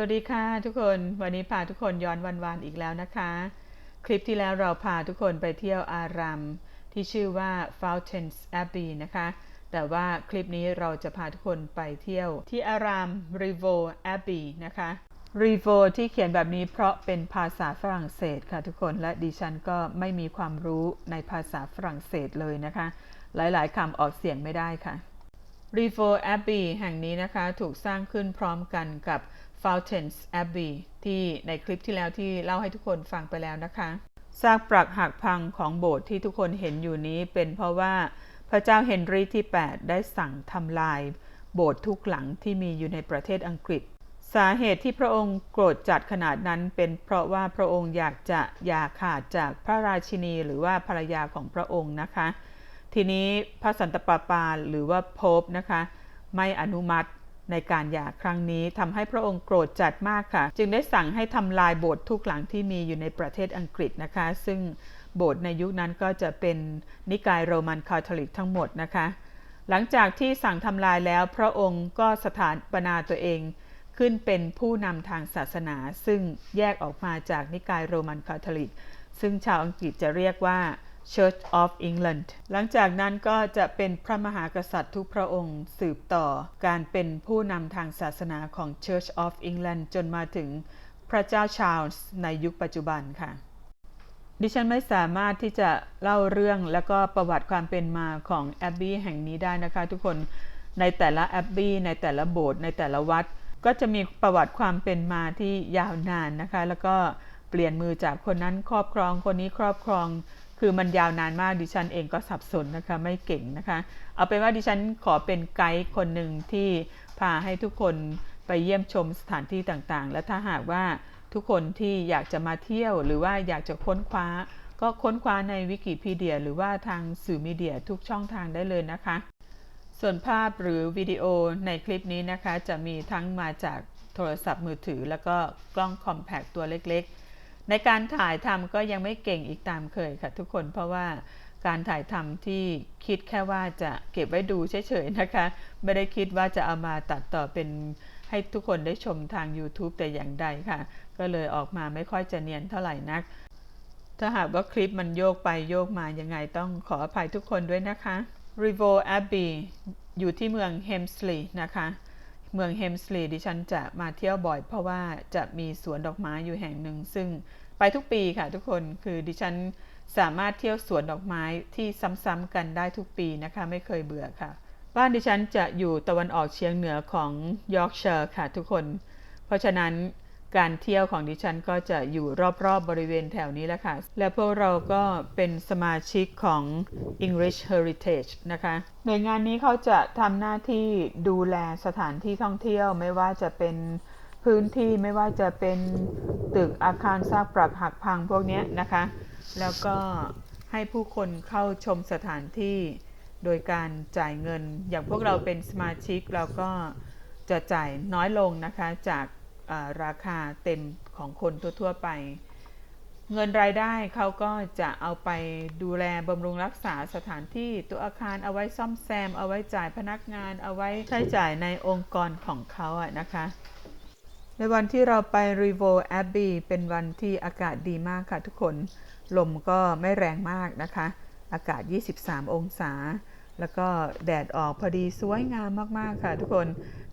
วัสดีค่ะทุกคนวันนี้พาทุกคนย้อนวันวานอีกแล้วนะคะ คลิปที่แล้วเราพาทุกคนไปเที่ยวอารามที่ชื่อว่า Fountains Abbey นะคะ แต่ว่าคลิปนี้เราจะพาทุกคนไปเที่ยวที่อาราม Rivo Abbey นะคะ Rivo ที่เขียนแบบนี้เพราะเป็นภาษาฝรั่งเศสค่ะทุกคนและดิฉันก็ไม่มีความรู้ในภาษาฝรั่งเศสเลยนะคะ หลายๆคำออกเสียงไม่ได้ค่ะ r e v o Abbey แห่งนี้นะคะถูกสร้างขึ้นพร้อมกันกับ Fountains Abbey ที่ในคลิปที่แล้วที่เล่าให้ทุกคนฟังไปแล้วนะคะซากปรักหักพังของโบสถ์ที่ทุกคนเห็นอยู่นี้เป็นเพราะว่าพระเจ้าเฮนรีที่ 8 ได้สั่งทำลาย โบสถ์ทุกหลังที่มีอยู่ในประเทศอังกฤษ สาเหตุที่พระองค์โกรธจัดขนาดนั้น เป็นเพราะว่าพระองค์อยากจะอย่าขาดจากพระราชินีหรือว่าภรรยาของพระองค์นะคะ ทีนี้พระสันตะปาปาหรือว่าโพบนะคะ ไม่อนุมัติ ในการหย่าครั้งนี้ทำให้พระองค์โกรธจัดมากค่ะ จึงได้สั่งให้ทำลายโบสถ์ทุกหลังที่มีอยู่ในประเทศอังกฤษนะคะ ซึ่งโบสถ์ในยุคนั้นก็จะเป็นนิกายโรมันคาทอลิกทั้งหมดนะคะ หลังจากที่สั่งทำลายแล้วพระองค์ก็สถาปนาตัวเองขึ้นเป็นผู้นำทางศาสนา ซึ่งแยกออกมาจากนิกายโรมันคาทอลิก ซึ่งชาวอังกฤษจะเรียกว่า Church of England หลังจากนั้นก็จะเป็นพระมหากษัตริย์ทุกพระองค์สืบต่อการเป็นผู้นำทางศาสนาของ Church of England จนมาถึงพระเจ้าชาร์ลส์ในยุคปัจจุบันค่ะ ดิฉันไม่สามารถที่จะเล่าเรื่องและก็ประวัติความเป็นมาของแอบบี้แห่งนี้ได้นะคะทุกคนในแต่ละแอบบี้ในแต่ละโบสถ์ในแต่ละวัด ก็จะมีประวัติความเป็นมาที่ยาวนานนะคะ แล้วก็เปลี่ยนมือจากคนนั้นครอบครองคนนี้ครอบครอง คือมันยาวนานมากดิฉันเองก็สับสนนะคะไม่เก่งนะคะ เอาเป็นว่าดิฉันขอเป็นไกด์คนหนึ่งที่พาให้ทุกคนไปเยี่ยมชมสถานที่ต่างๆ และถ้าหากว่าทุกคนที่อยากจะมาเที่ยวหรือว่าอยากจะค้นคว้า ก็ค้นคว้าในวิกิพีเดีย หรือว่าทางสื่อมีเดียทุกช่องทางได้เลยนะคะ ส่วนภาพหรือวิดีโอในคลิปนี้นะคะ จะมีทั้งมาจากโทรศัพท์มือถือ แล้วก็กล้องคอมแพคตัวเล็กๆ ในการถ่ายทำก็ยังไม่เก่งอีกตามเคยค่ะทุกคนเพราะว่าการถ่ายทำที่คิดแค่ว่าจะเก็บไว้ดูเฉยๆนะคะ ไม่ได้คิดว่าจะเอามาตัดต่อเป็นให้ทุกคนได้ชมทาง YouTube แต่อย่างใดค่ะ ก็เลยออกมาไม่ค่อยจะเนียนเท่าไหร่นัก ถ้าหากว่าคลิปมันโยกไปโยกมายังไงต้องขออภัยทุกคนด้วยนะคะ r i v o Abbey อยู่ที่เมืองเฮมสลีย์นะคะ เมืองเฮมสลีย์ดิฉันจะมาเที่ยวบ่อย เพราะว่าจะมีสวนดอกไม้อยู่แห่งหนึ่ง ซึ่งไปทุกปีค่ะทุกคนคือดิฉันสามารถเที่ยวสวนดอกไม้ที่ซ้ำๆกันได้ทุกปีนะคะไม่เคยเบื่อค่ะ บ้านดิฉันจะอยู่ตะวันออกเฉียงเหนือของยอร์กเชอร์ค่ะทุกคน เพราะฉะนั้น การเที่ยวของดิฉันก็จะอยู่รอบๆบบริเวณแถวนี้แหละค่ะ และพวกเราก็เป็นสมาชิกของ English Heritage นะคะหน่วยงานนี้เขาจะทำหน้าที่ดูแลสถานที่ท่องเที่ยวไม่ว่าจะเป็นพื้นที่ไม่ว่าจะเป็นตึกอาคารซากปรักหักพังพวกนี้นะคะ แล้วก็ให้ผู้คนเข้าชมสถานที่โดยการจ่ายเงิน อย่างพวกเราเป็นสมาชิกเราก็จะจ่ายน้อยลงนะคะจาก ราคาเต็มของคนทั่ว ๆ ไป เงินรายได้เขาก็จะเอาไปดูแลบำรุงรักษาสถานที่ตัวอาคารเอาไว้ซ่อมแซม เอาไว้จ่ายพนักงานเอาไว้ใช้จ่ายในองค์กรของเขาอะนะคะในวันที่เราไป r e v o Abbey เป็นวันที่อากาศดีมากค่ะทุกคน ลมก็ไม่แรงมากนะคะ อากาศ 23 องศา แล้วก็แดดออกพอดีสวยงามมาก ๆ ค่ะ ทุกคน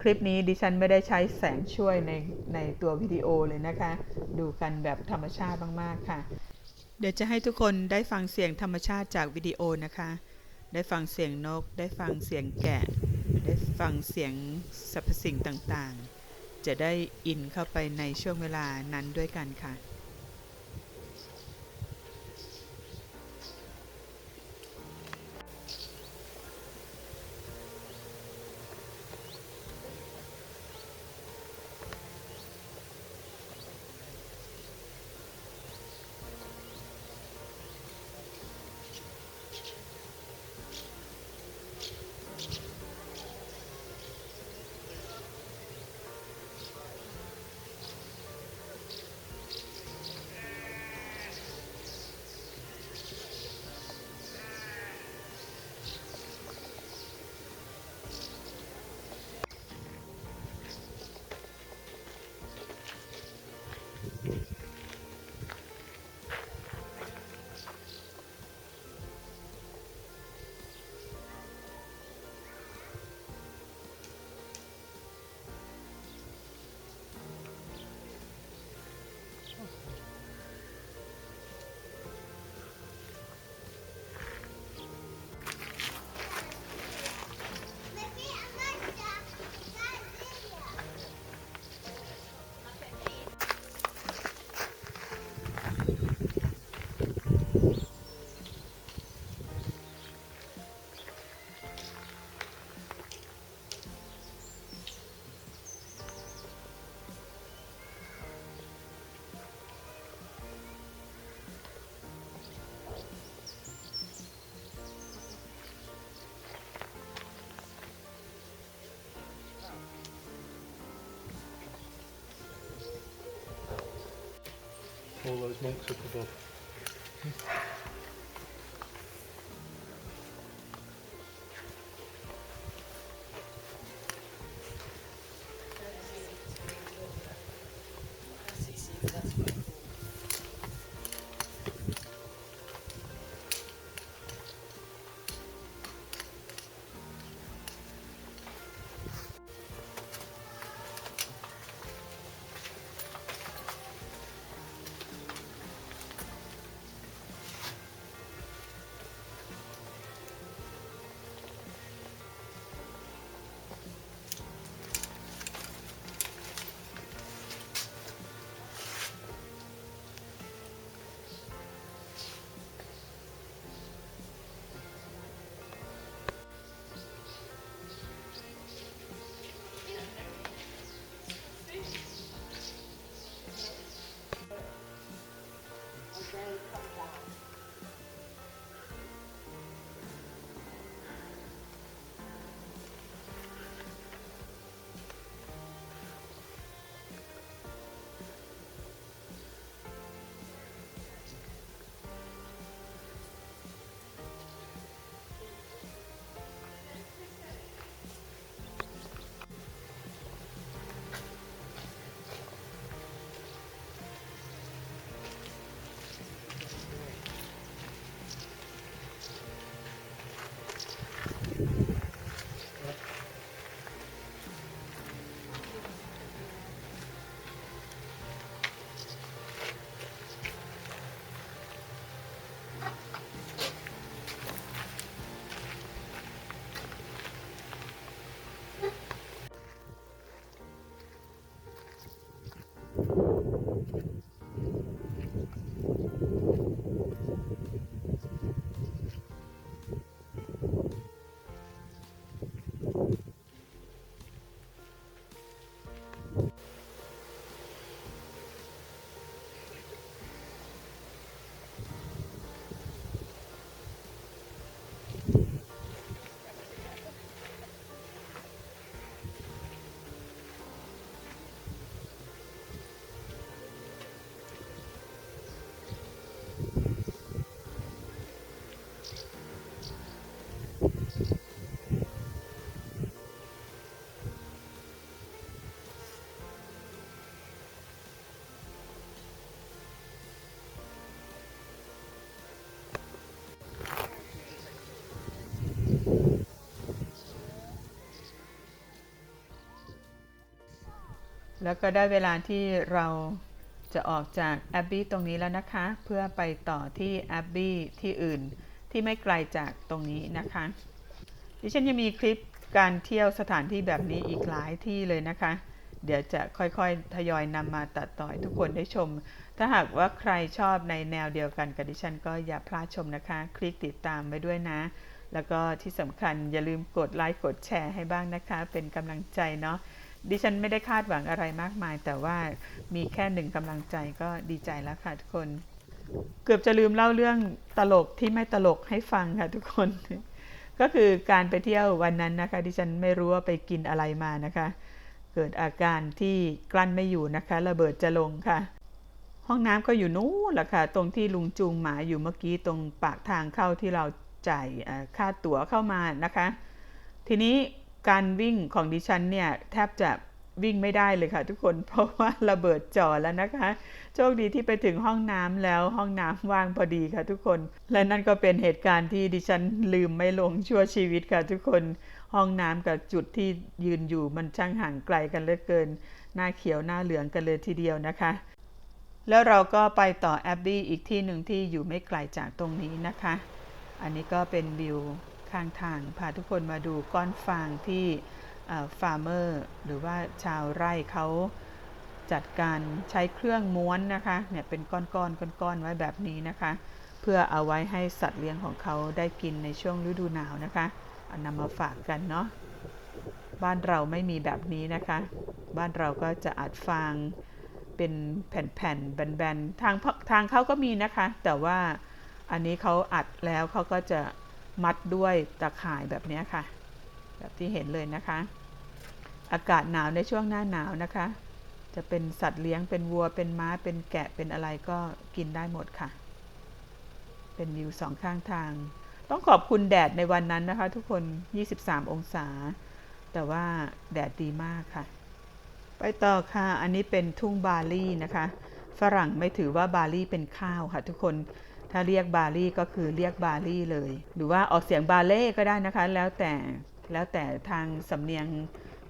คลิปนี้ดิฉันไม่ได้ใช้แสงช่วยในในตัววิดีโอเลยนะคะ ดูกันแบบธรรมชาติมาก ๆ ค่ะ เดี๋ยวจะให้ทุกคนได้ฟังเสียงธรรมชาติจากวิดีโอนะคะ ได้ฟังเสียงนก ได้ฟังเสียงแกะ ได้ฟังเสียงสรรพสิ่งต่างๆ จะได้อินเข้าไปในช่วงเวลานั้นด้วยกันค่ะ all those monks up above. แล้วก็ได้เวลาที่เราจะออกจากแอบบี้ตรงนี้แล้วนะคะ เพื่อไปต่อที่แอบบี้ที่อื่นที่ไม่ไกลจากตรงนี้นะคะ ดิฉันยังมีคลิปการเที่ยวสถานที่แบบนี้อีกหลายที่เลยนะคะ เดี๋ยวจะค่อยๆ ทยอยนำมาตัดต่อให้ทุกคนได้ชม ถ้าหากว่าใครชอบในแนวเดียวกันกับดิฉัน ก็อย่าพลาดชมนะคะ คลิกติดตามไว้ด้วยนะ แล้วก็ที่สำคัญอย่าลืมกดไลค์กดแชร์ให้บ้างนะคะ เป็นกำลังใจเนาะ ดิฉันไม่ได้คาดหวังอะไรมากมาย แต่ว่ามีแค่หนึ่งกำลังใจก็ดีใจแล้วค่ะทุกคน เกือบจะลืมเล่าเรื่องตลกที่ไม่ตลกให้ฟังค่ะทุกคน ก็คือการไปเที่ยววันนั้นนะคะ ดิฉันไม่รู้ว่าไปกินอะไรมานะคะ เกิดอาการที่กลั้นไม่อยู่นะคะ ระเบิดจะลงค่ะ ห้องน้ำก็อยู่นู้นแหละค่ะ ตรงที่ลุงจูงหมาอยู่เมื่อกี้ตรงปากทางเข้าที่เราจ่ายค่าตั๋วเข้ามานะคะ ทีนี้ การวิ่งของดิฉันเนี่ยแทบจะวิ่งไม่ได้เลยค่ะทุกคนเพราะว่าระเบิดจ่อแล้วนะคะ โชคดีที่ไปถึงห้องน้ำแล้วห้องน้ำว่างพอดีค่ะทุกคน และนั่นก็เป็นเหตุการณ์ที่ดิฉันลืมไม่ลงชั่วชีวิตค่ะทุกคนห้องน้ำกับจุดที่ยืนอยู่มันช่างห่างไกลกันเหลือเกิน หน้าเขียวหน้าเหลืองกันเลยทีเดียวนะคะ แล้วเราก็ไปต่อแอบบี้อีกที่หนึ่งที่อยู่ไม่ไกลจากตรงนี้นะคะ อันนี้ก็เป็นวิว ข้างทาง พาทุกคนมาดูก้อนฟางที่ฟาร์มเมอร์หรือว่าชาวไร่เขาจัดการใช้เครื่องม้วนนะคะเนี่ยเป็นก้อนๆก้อนๆไว้แบบนี้นะคะ เพื่อเอาไว้ให้สัตว์เลี้ยงของเขาได้กินในช่วงฤดูหนาวนะคะเอานำมาฝากกันเนาะบ้านเราไม่มีแบบนี้นะคะ บ้านเราก็จะอัดฟางเป็นแผ่นๆแบนๆทางทางเขาก็มีนะคะ แต่ว่าอันนี้เขาอัดแล้วเขาก็จะ มัดด้วยตะข่ายแบบนี้ค่ะ แบบที่เห็นเลยนะคะ อากาศหนาวในช่วงหน้าหนาวนะคะ จะเป็นสัตว์เลี้ยงเป็นวัวเป็นม้าเป็นแกะเป็นอะไรก็กินได้หมดค่ะ เป็นวิวสองข้างทาง ต้องขอบคุณแดดในวันนั้นนะคะ ทุกคน 23 องศา แต่ว่าแดดดีมากค่ะ ไปต่อค่ะ อันนี้เป็นทุ่งบาลี่นะคะ ฝรั่งไม่ถือว่าบาลี่เป็นข้าวค่ะทุกคน ถ้าเรียกบาลี่ก็คือเรียกบาลี่เลย หรือว่าออกเสียงบาเล่ก็ได้นะคะ แล้วแต่แล้วแต่ทางสำเนียง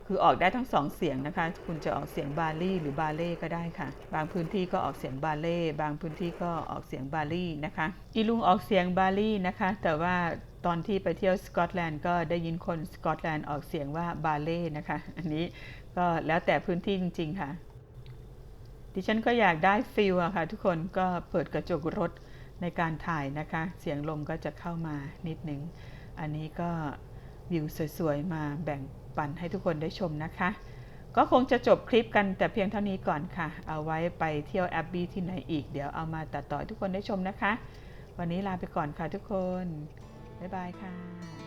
คือออกได้ทั้งสองเสียงนะคะ คุณจะออกเสียงบาลี่หรือบาเล่ก็ได้ค่ะ บางพื้นที่ก็ออกเสียงบาเล่ บางพื้นที่ก็ออกเสียงบาลี่นะคะ อีลุงออกเสียงบาลี่นะคะ แต่ว่าตอนที่ไปเที่ยวสกอตแลนด์ก็ได้ยินคนสกอตแลนด์ออกเสียงว่าบาเล่นะคะ อันนี้ก็แล้วแต่พื้นที่จริง ๆ ค่ะ ดิฉันก็อยากได้ฟิลอะค่ะทุกคนก็เปิดกระจกรถ ในการถ่ายนะคะ เสียงลมก็จะเข้ามานิดนึงอันนี้ก็วิวสวยๆ มาแบ่งปันให้ทุกคนได้ชมนะคะ ก็คงจะจบคลิปกันแต่เพียงเท่านี้ก่อนค่ะ เอาไว้ไปเที่ยวแอบบี้ที่ไหนอีก เดี๋ยวเอามาตัดต่อทุกคนได้ชมนะคะ วันนี้ลาไปก่อนค่ะทุกคน บ๊ายบายค่ะ